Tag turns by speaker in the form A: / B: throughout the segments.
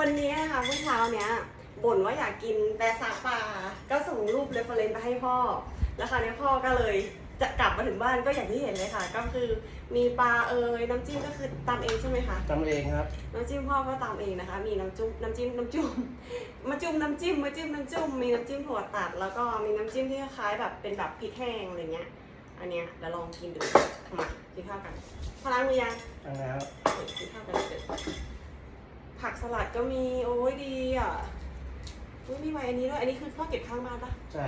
A: วันนี้นะคะเมื่อเช้าเนี้ยบ่นว่าอยากกินแต่ซาปลาก็ส่งรูปเรฟเฟรนไปให้พ่อ แล้วคราวนี้พ่อก็เลยจะกลับมาถึงบ้านก็อย่างที่เห็นเลยค่ะ ก็คือมีปลาเอยน้ำจิ้มก็คือตำเองใช่ไหมคะ
B: ทำเองครับ
A: น้ำจิ้มพ่อก็ตำเองนะคะ มีน้ำจุ้มน้ำจิ้มน้ำจุ้มมาจุ่มน้ำจิ้มมาจิ้มน้ำจุ้มมีน้ำจิ้มถั่วตัด แล้วก็มีน้ำจิ้มที่คล้ายๆแบบเป็นแบบพริกแห้งอะไรเงี้ย อันเนี้ยเดี๋ยวลองกินดูมากินข้าวกันพอล้างมือยัง
B: ทำแล้ว
A: กินข้าวกันเสร็จ ผักสลัดก็มีโอ้ยดีอะอุ๊ยมีใบอันนี้ด้วย อันนี้คือพ่อเก็บข้างบ้านปะ
B: ใช่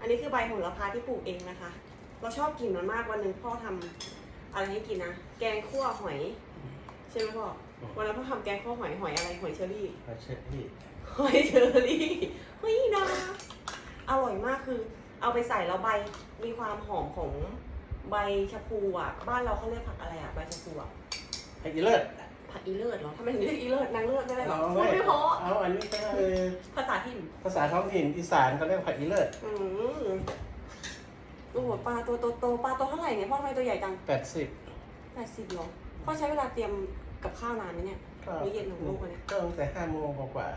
A: อันนี้คือใบโหระพาที่ปลูกเองนะคะ เราชอบกินมันมากวันหนึ่งพ่อทำอะไรให้กินนะ แกงคั่วหอยใช่ไหมพ่อวันนั้นพ่อทำแกงคั่วหอยหอยอะไรหอยเชอรี่
B: มาเช็ดที่
A: หอยเชอรี่เฮ้ยนะอร่อยมากคือ เอาไปใส่แล้วใบมีความหอมของใบชะพูอะ บ้านเราเขาเรียกผักอะไรอะใบชะพูอะ
B: ไอ้อีเลิศ
A: ผักอีเลิศเหรอทำไมถึงเรียกอีเลิศนางเลิศไม่ได้หรอ
B: เอา
A: พูด
B: ไม่
A: ไม่เพราะ
B: เอาอันนี้ก็คือ
A: ภาษาถิ่น
B: ภาษาท้องถิ่นอีสานเขาเรียกผักอีเลิศ
A: อืมโอ้โหปลาตัวโตๆปลาตัวเท่าไหร่เนี่ยพ่อทำไมตัวใหญ่จัง
B: แปดสิบ
A: แปดสิบหรอพ่อใช้เวลาเตรียมกับข้าวนานไหมเนี่ย
B: ก็
A: มื้อเย็นของลูกอะเนี่ย
B: ก็ตั้งแต่ห้าโมงกว่า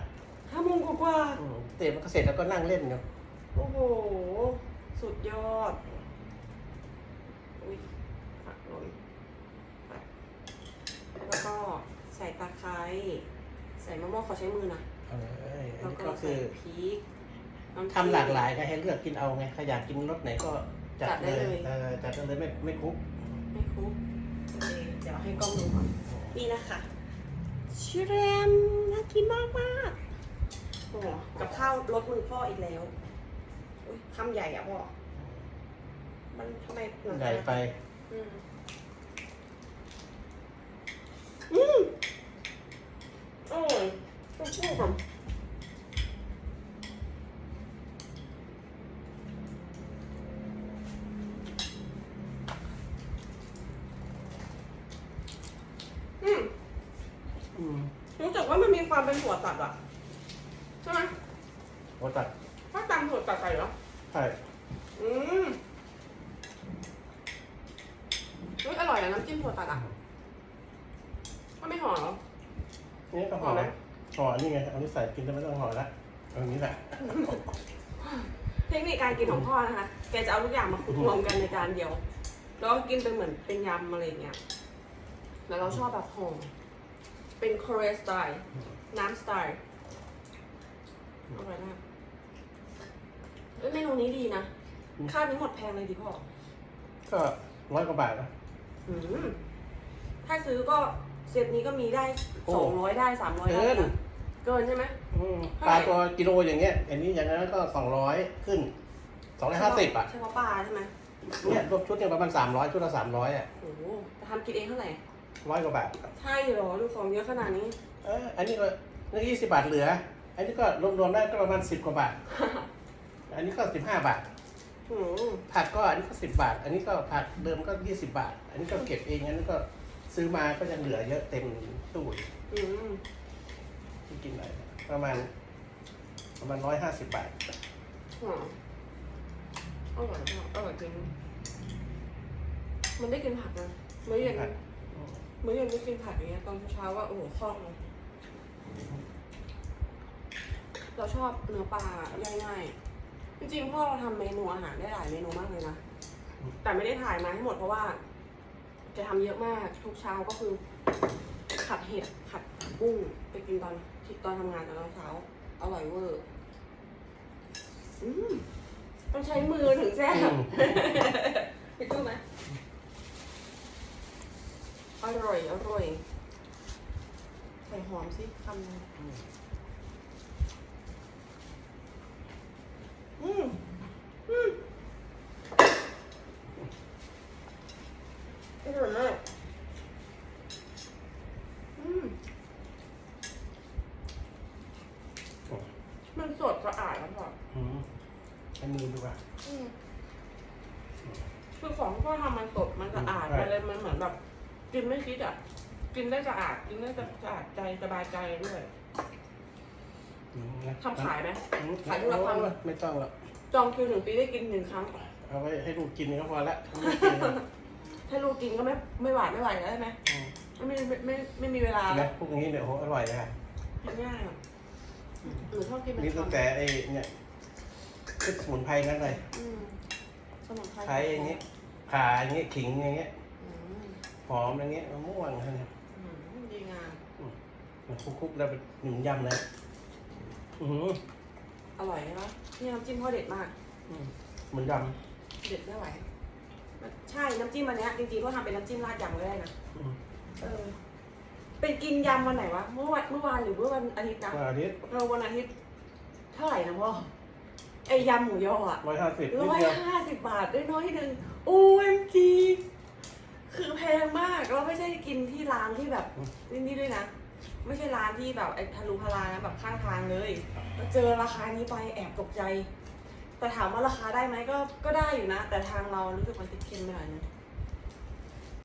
A: ห้าโมงกว่า
B: ๆอืมเตะมันก็เสร็จแล้วก็นั่งเล่นอยู่
A: ๆโอ้โหสุดยอดอุ้ยผักหล่นไปแล้วก็ ใส่ตะไคร้ใส่มะม่วงขอใช้มือนะ
B: เอาเลยอัน
A: แล้ว
B: นี้
A: ก็
B: ก็คื
A: ใส่
B: อ
A: พริกน้ำ
B: ทำหลากหลายก็ให้เลือกกินเอาไงใครอยากกินรสไหนก็จัด
A: จัดได้
B: เลย
A: เลย
B: เออจัดได้เลยไม่ไม่คุก
A: ไม่คลุกโอเคเดี๋ยวให้กล้องดูก่อนนี่นะคะชิเรมน่ากินมากมากๆโอ้โหกับข้าวรสมือพ่ออีกแล้วอุ้ยคำใหญ่อะพ่อมันทำไมนัก
B: ใหญ่ไป
A: อืมอืม อร่อยต้องพูดก่อนอืม
B: อืม
A: รู้สึกว่ามันมีความเป็นถั่วตัดอะใช่ไหม
B: โอ้ตัด
A: ถ้าตามถั่วตัดใส่เหรอ
B: ใช่
A: อืมอุ๊ยอร่อยอะน้ำจิ้มถั่วตัดอะก็ไม่ห่อเหรอ
B: นี่ก็ห่อ
A: ห่อไหม
B: ห่อนี่ไงเอานี้ใส่กินแล้วไม่ต้องห่อละเอาอย่างนี้แหละ
A: เทคนิคการกินของพ่อนะคะ แกจะเอาทุกอย่างมาคลุกรวมกันในจานเดียว แล้วก็กินเป็นเหมือนเป็นยำอะไรอย่างเงี้ย แล้วเราชอบแบบห่อเป็นคอเรสไตล์ น้ำสไตล์อร่อยมากเอ้ยเมนูนี้ดีนะข้าวนี้หมดแพงเลยดิพ่อ
B: ก็ร้อยกว่าบาทนะ
A: อืมถ้าซื้อก็ เซตนี้ก็มีได้
B: โอ้
A: สองร้อยได้สามร้อยได้
B: เกิน
A: นะเกินใช่ไหม
B: อืมปลาตัวกิโลอย่างเงี้ยอันนี้อย่างนั้นก็สองร้อยขึ้นสองร้อยห้าสิบอะ
A: เฉพาะปลาใช่ไหม
B: เนี่ยรวมชุดเนี่ยประมาณสามร้อยชุดละสามร้อยอะ
A: โอ้โหจะทำกินเองเท่าไหร่
B: ร้อยกว่าบาท
A: ใช่เหรอดูของเยอะขนาดนี้
B: เอออันนี้ก็นี่ยี่สิบบาทเหลือ อันนี้ก็รวมๆได้ก็ประมาณสิบกว่าบาท อันนี้ก็สิบห้าบาท
A: อืม
B: ผักก็อันนี้ก็สิบบาท อันนี้ก็ผักเดิมก็ยี่สิบบาท อันนี้ก็เก็บเองอันนี้ก็ ซื้อมาก็ยังเหลือเยอะเต็มตู้อยู่
A: อืม
B: ที่กินได้ประมาณ ประมาณร้อยห้าสิบบาท
A: หอมอร่อยมากอร่อยจริง มันได้กินผักนะมื้อเย็น
B: ผัก
A: มื้อเย็นได้กินผักอย่างเงี้ยตอนเช้าๆว่าโอ้โหคล่องเลยเราชอบเนื้อปลาง่ายๆจริงๆพ่อเราทำเมนูอาหารได้หลายเมนูมากเลยนะ แต่ไม่ได้ถ่ายมาให้หมดเพราะว่า จะทำเยอะมากทุกเช้าก็คือผัดเห็ดผัดกุ้งไปกินตอนที่ตอนทำงานตอนเช้าอร่อยเวอร์อืมต้องใช้มือถึงแซ่บ
B: อืม
A: ไปดูไหมอร่อย อร่อย ใส่หอมสิคำหนึงอืมอืมอร่อยมากอืมมันสดสะอาดแล้วพอ
B: อืม อันนี้ดูว่า
A: อืมคือของที่พ่อทำมันสดมันสะอาด
B: ใช่
A: มันเลยมันเหมือนแบบกินไม่คิดอะ กินได้สะอาดกินได้สะอาดใจสบายใจด้วย
B: อืมนะ
A: ทำขายไหม
B: อืม
A: ขายทุกวัน
B: โอ้ไม่ต้องหรอก
A: จองคิวหนึ่งปีได้กินหนึ่งครั้ง
B: เอาไว้ให้ลูกกินก็พอละไม่กินหรอก
A: ถ้าลูกกินก็ไม่ไม่หวานไม่ไหวแล้วใช่ไหม
B: อืม
A: ไม่ไม่ไม่ไม่ไม่มีเวลา
B: นะ
A: แล้ว
B: พวกนี้เนี่ยโอ้โหอร่อยเลยค่ะ
A: กินง่ายอะหนูชอบกินเป็น
B: นี่ตั้งแต่ไอ้เนี่ย คือสมุนไพรนั่นเลย
A: อืมสมุนไพร
B: ใช้อย่างเงี้ยขาอย่างเงี้ยขิงอย่างเงี้ย
A: อืม
B: หอมอย่างเงี้ยมะม่วงอะไรเนี่ย
A: อืมดีงาม
B: มันคลุกๆแล้วเป็นหนุ่มยำเลยอือหือ
A: อร่อยใช่ปะนี่น้ำจิ้มเขาเด็ดมาก
B: อืมเหมือนย
A: เด็ดไม่ไหวใช่น้ำจิ้มอันเนี้ยจริงๆก็ทำเป็นน้ำจิ้มราดยำก็ได้นะำ
B: อืม
A: เออเป็นกินยำวันไหนวะเมื่อวันเมื่อวานหรือเมื่อวันอาทิตย์นะ
B: วันอาทิตย์
A: เออวันอาทิตย์เท่าไหร่นะพ่อ ไอยำหมูยออะ
B: ร้อยห้าสิบนิ
A: ร้
B: ด
A: อย
B: เดียว
A: ห้าสิบบาทได้น้อยหนึ่งโอ้ยจีคือแพงมากแล้วไม่ใช่กินที่ร้านที่แบบนี่นี่ด้วยนะ ไม่ใช่ร้านที่แบบไอ้ทะลุพารานะแบบข้างทางเลยแล้วเจอราคานี้ไปแอบตกใจ แต่ถามว่าราคาได้ไหมก็ก็ได้อยู่นะ แต่ทางเรารู้สึกมันติดเค็มไปหน่อยนึง